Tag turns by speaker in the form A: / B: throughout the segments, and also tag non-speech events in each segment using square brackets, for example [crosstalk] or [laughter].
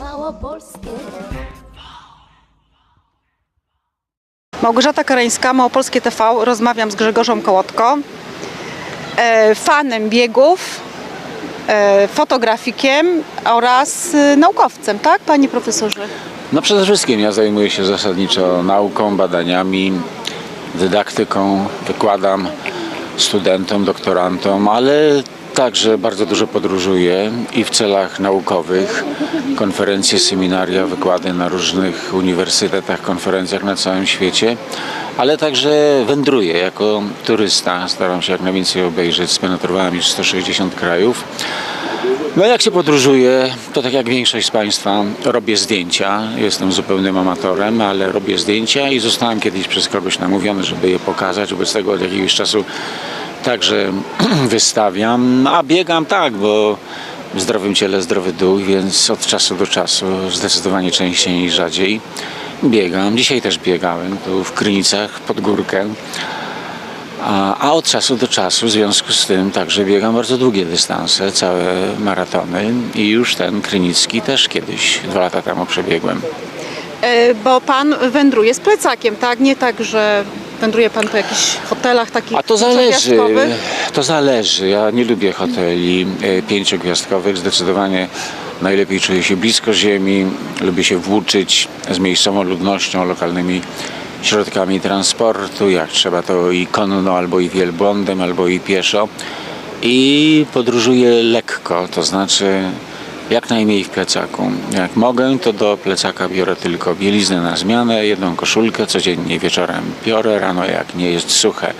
A: Małopolskie.
B: Małgorzata Kareńska, Małopolskie TV. Rozmawiam z Grzegorzem Kołotko, e, fanem biegów, e, fotografikiem oraz e, naukowcem, tak, panie profesorze?
C: No przede wszystkim ja zajmuję się zasadniczo nauką, badaniami, dydaktyką, wykładam studentom, doktorantom, ale także bardzo dużo podróżuję i w celach naukowych, konferencje, seminaria, wykłady na różnych uniwersytetach, konferencjach na całym świecie, ale także wędruję jako turysta, staram się jak najwięcej obejrzeć, spenetrowałem już 160 krajów. No jak się podróżuję, to tak jak większość z Państwa robię zdjęcia. Jestem zupełnym amatorem, ale robię zdjęcia i zostałem kiedyś przez kogoś namówiony, żeby je pokazać. Wobec tego od jakiegoś czasu także [clears throat] wystawiam. A biegam tak, bo w zdrowym ciele zdrowy duch, więc od czasu do czasu zdecydowanie częściej niż rzadziej biegam. Dzisiaj też biegałem tu w Krynicach pod górkę. A, a od czasu do czasu w związku z tym także biegam bardzo długie dystanse, całe maratony i już ten krynicki też kiedyś, dwa lata temu przebiegłem.
B: E, Bo pan wędruje z plecakiem, tak? Nie tak, że wędruje pan po jakichś hotelach takich
C: A to zależy, to zależy. Ja nie lubię hoteli e, pięciogwiazdkowych, zdecydowanie najlepiej czuję się blisko ziemi, lubię się włóczyć z miejscową ludnością, lokalnymi środkami transportu, jak trzeba to i konno, albo i wielbłądem, albo i pieszo. I podróżuję lekko, to znaczy jak najmniej w plecaku. Jak mogę, to do plecaka biorę tylko bieliznę na zmianę, jedną koszulkę, codziennie wieczorem biorę, rano jak nie jest suche,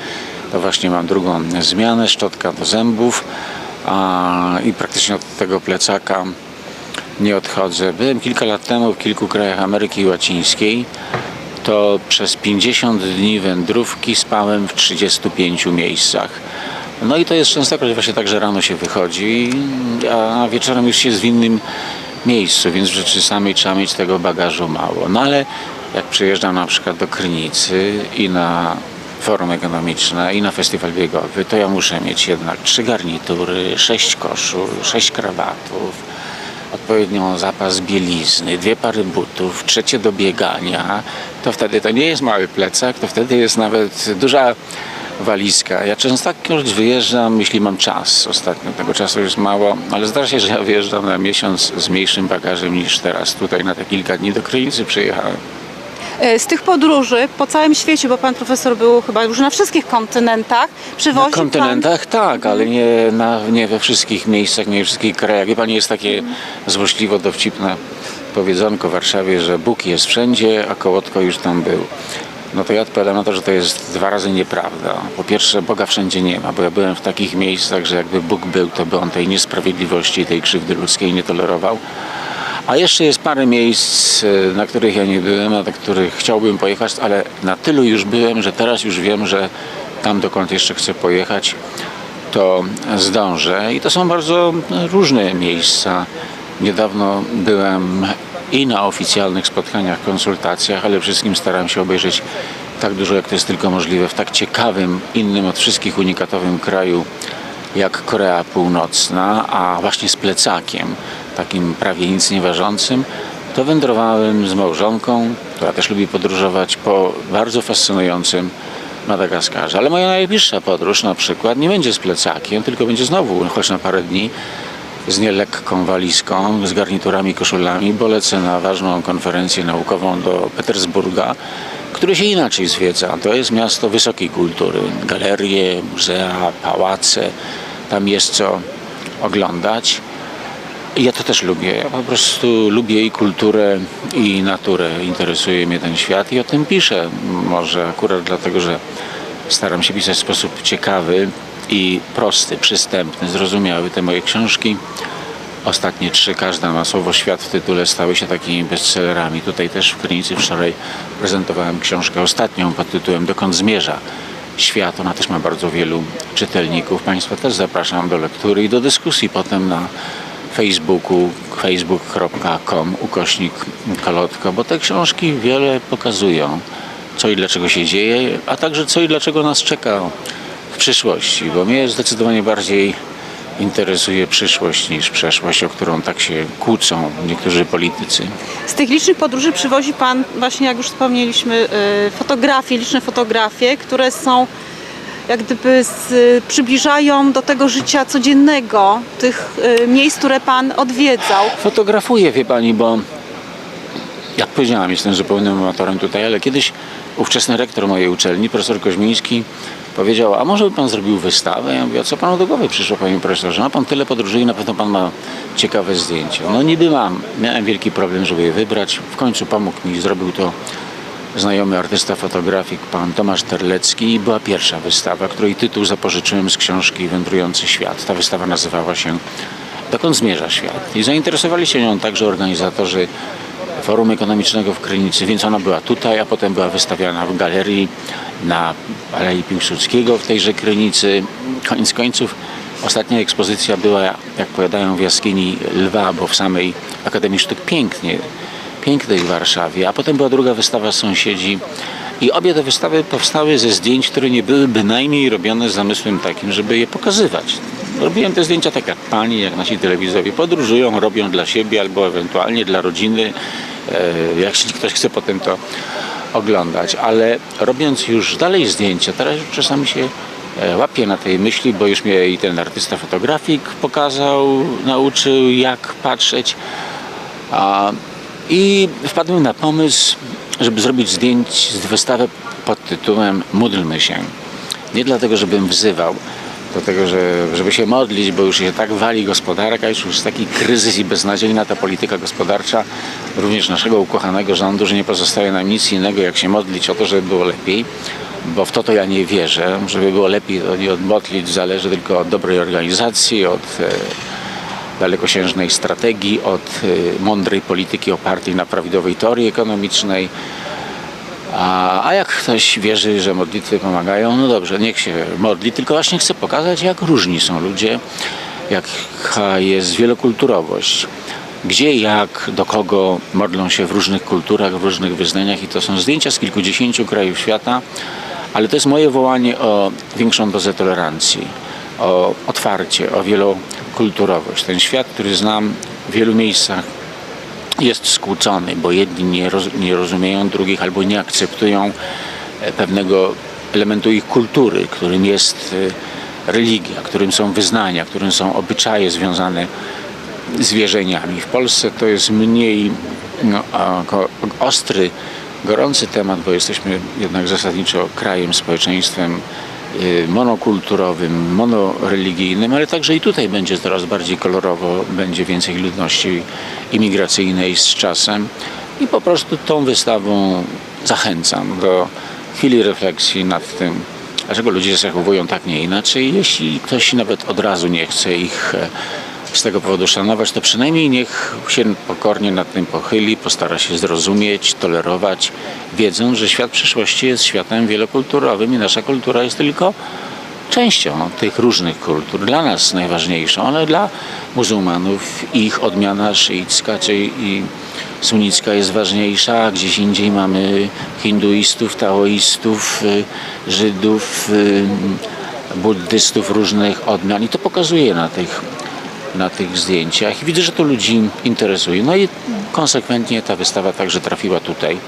C: to właśnie mam drugą zmianę, szczotka do zębów a, i praktycznie od tego plecaka nie odchodzę. Byłem kilka lat temu w kilku krajach Ameryki Łacińskiej, to przez 50 dni wędrówki spałem w 35 miejscach. No i to jest częstokroć właśnie tak, że rano się wychodzi, a wieczorem już jest w innym miejscu, więc w rzeczy samej trzeba mieć tego bagażu mało. No ale jak przyjeżdżam na przykład do Krynicy i na forum ekonomiczne i na festiwal biegowy, to ja muszę mieć jednak trzy garnitury, sześć koszul, sześć krawatów, odpowiednią zapas bielizny, dwie pary butów, trzecie do biegania, to wtedy to nie jest mały plecak, to wtedy jest nawet duża walizka. Ja częstokroć wyjeżdżam, jeśli mam czas. Ostatnio tego czasu jest mało, ale zdarza się, że ja wyjeżdżam na miesiąc z mniejszym bagażem niż teraz. Tutaj na te kilka dni do Krynicy przyjechałem.
B: E, Z tych podróży po całym świecie, bo pan profesor był chyba już na wszystkich kontynentach,
C: Na
B: przywoził
C: kontynentach tak, ale nie, na, nie we wszystkich miejscach, nie we wszystkich krajach. Wie pani, jest takie złośliwo dowcipne powiedzonko w Warszawie, że Bóg jest wszędzie, a kołotko już tam był. No to ja odpowiadam na to, że to jest dwa razy nieprawda. Po pierwsze, Boga wszędzie nie ma, bo ja byłem w takich miejscach, że jakby Bóg był, to by on tej niesprawiedliwości i tej krzywdy ludzkiej nie tolerował. A jeszcze jest parę miejsc, e, na których ja nie byłem, na których chciałbym pojechać, ale na tylu już byłem, że teraz już wiem, że tam dokąd jeszcze chcę pojechać, to zdążę. I to są bardzo różne miejsca. Niedawno byłem i na oficjalnych spotkaniach, konsultacjach, ale wszystkim staram się obejrzeć tak dużo, jak to jest tylko możliwe, w tak ciekawym, innym od wszystkich unikatowym kraju, jak Korea Północna, a właśnie z plecakiem, takim prawie nic nieważącym, to wędrowałem z małżonką, która też lubi podróżować po bardzo fascynującym Madagaskarze. Ale moja najbliższa podróż na przykład nie będzie z plecakiem, tylko będzie znowu, choć na parę dni, z nielekką walizką, z garniturami, koszulami, bo lecę na ważną konferencję naukową do Petersburga, który się inaczej zwiedza. To jest miasto wysokiej kultury. Galerie, muzea, pałace. Tam jest co oglądać. Ja to też lubię. Ja po prostu lubię i kulturę, i naturę. Interesuje mnie ten świat i o tym piszę. Może akurat dlatego, że staram się pisać w sposób ciekawy i prosty, przystępny, zrozumiały. Te moje książki, ostatnie trzy, każda ma słowo świat w tytule, stały się takimi bestsellerami. Tutaj też w Krynicy wczoraj prezentowałem książkę ostatnią pod tytułem Dokąd zmierza świat. Ona też ma bardzo wielu czytelników. Państwa też zapraszam do lektury i do dyskusji potem na Facebooku, facebook.com ukośnik Kolotko, bo te książki wiele pokazują, co i dlaczego się dzieje, a także co i dlaczego nas czeka w przyszłości, bo mnie zdecydowanie bardziej interesuje przyszłość niż przeszłość, o którą tak się kłócą niektórzy politycy.
B: Z tych licznych podróży przywozi Pan właśnie, jak już wspomnieliśmy, y, fotografie, liczne fotografie, które są jak gdyby z, przybliżają do tego życia codziennego, tych y, miejsc, które Pan odwiedzał.
C: Fotografuję, wie pani, bo jak powiedziałam, jestem zupełnym amatorem tutaj, ale kiedyś ówczesny rektor mojej uczelni, profesor Koźmiński, powiedział, a może by pan zrobił wystawę? Ja mówię, a co panu do głowy przyszło, panie profesorze? No pan tyle podróżuje, na pewno pan ma ciekawe zdjęcia. No niby mam. Miałem wielki problem, żeby je wybrać. W końcu pomógł mi, zrobił to znajomy artysta fotografik, pan Tomasz Terlecki i była pierwsza wystawa, której tytuł zapożyczyłem z książki Wędrujący Świat. Ta wystawa nazywała się Dokąd zmierza świat? I zainteresowali się nią także organizatorzy Forum Ekonomicznego w Krynicy, więc ona była tutaj, a potem była wystawiana w galerii na Alei Piłsudskiego w tejże Krynicy. Koniec końców ostatnia ekspozycja była, jak powiadają, w jaskini Lwa, bo w samej Akademii Sztuk pięknie, pięknej w Warszawie, a potem była druga wystawa sąsiedzi i obie te wystawy powstały ze zdjęć, które nie były bynajmniej robione z zamysłem takim, żeby je pokazywać. Robiłem te zdjęcia tak jak pani, jak nasi telewizorowie podróżują, robią dla siebie albo ewentualnie dla rodziny, e, jak ktoś chce potem to oglądać, ale robiąc już dalej zdjęcia, teraz już czasami się e, łapię na tej myśli, bo już mnie i ten artysta fotografik pokazał, nauczył jak patrzeć. A, I wpadłem na pomysł, żeby zrobić zdjęć, wystawę pod tytułem Módlmy się. Nie dlatego, żebym wzywał do tego, że, żeby się modlić, bo już się tak wali gospodarka, już jest taki kryzys i beznadziejna ta polityka gospodarcza również naszego ukochanego rządu, że nie pozostaje nam nic innego, jak się modlić o to, żeby było lepiej. Bo w to to ja nie wierzę. Żeby było lepiej, to nie od modlić zależy tylko od dobrej organizacji, od e, dalekosiężnej strategii, od y, mądrej polityki opartej na prawidłowej teorii ekonomicznej. A, a jak ktoś wierzy, że modlitwy pomagają, no dobrze, niech się modli, tylko właśnie chcę pokazać, jak różni są ludzie, jaka jest wielokulturowość. Gdzie, jak, do kogo modlą się w różnych kulturach, w różnych wyznaniach i to są zdjęcia z kilkudziesięciu krajów świata, ale to jest moje wołanie o większą dozę tolerancji, o otwarcie, o wielokulturowość. Ten świat, który znam w wielu miejscach, jest skłócony, bo jedni nie, roz, nie rozumieją drugich albo nie akceptują e, pewnego elementu ich kultury, którym jest e, religia, którym są wyznania, którym są obyczaje związane z wierzeniami. W Polsce to jest mniej no, ostry, gorący temat, bo jesteśmy jednak zasadniczo krajem, społeczeństwem monokulturowym, monoreligijnym, ale także i tutaj będzie coraz bardziej kolorowo, będzie więcej ludności imigracyjnej z czasem i po prostu tą wystawą zachęcam do chwili refleksji nad tym, dlaczego ludzie zachowują tak, nie inaczej. Jeśli ktoś nawet od razu nie chce ich e, z tego powodu szanować, to przynajmniej niech się pokornie nad tym pochyli, postara się zrozumieć, tolerować, wiedząc, że świat przyszłości jest światem wielokulturowym i nasza kultura jest tylko częścią tych różnych kultur. Dla nas najważniejszą, ale dla muzułmanów ich odmiana szyicka czy i sunnicka jest ważniejsza, a gdzieś indziej mamy hinduistów, taoistów, y, Żydów, y, buddystów różnych odmian i to pokazuje na tych, na tych zdjęciach. I widzę, że to ludzi interesuje. No i konsekwentnie ta wystawa także trafiła tutaj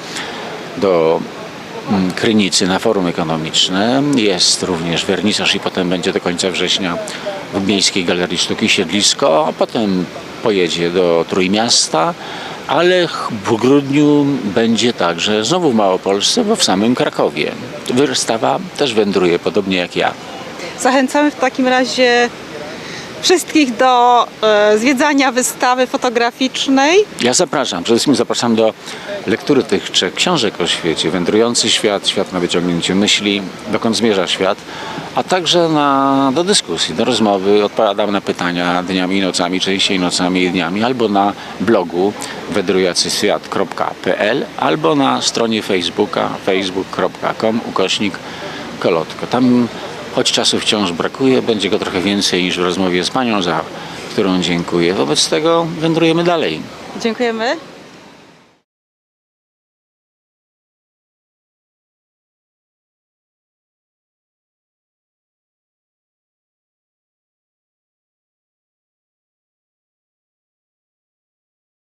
C: do mm, Krynicy na forum ekonomiczne. Jest również wernisaż i potem będzie do końca września w Miejskiej Galerii Sztuki Siedlisko, a potem pojedzie do Trójmiasta, ale w grudniu będzie także znowu w Małopolsce, bo w samym Krakowie. Wystawa też wędruje, podobnie jak ja.
B: Zachęcamy w takim razie wszystkich do e, zwiedzania wystawy fotograficznej.
C: Ja zapraszam, przede wszystkim zapraszam do lektury tych trzech książek o świecie. Wędrujący świat, świat na wyciągnięcie myśli, dokąd zmierza świat, a także na, do dyskusji, do rozmowy. Odpowiadam na pytania dniami i nocami, częściej nocami i dniami, albo na blogu wędrującyświat.pl, albo na stronie Facebooka facebook.com ukośnik kolotko. Tam choć czasu wciąż brakuje, będzie go trochę więcej niż w rozmowie z panią, za którą dziękuję. Wobec tego wędrujemy dalej.
B: Dziękujemy.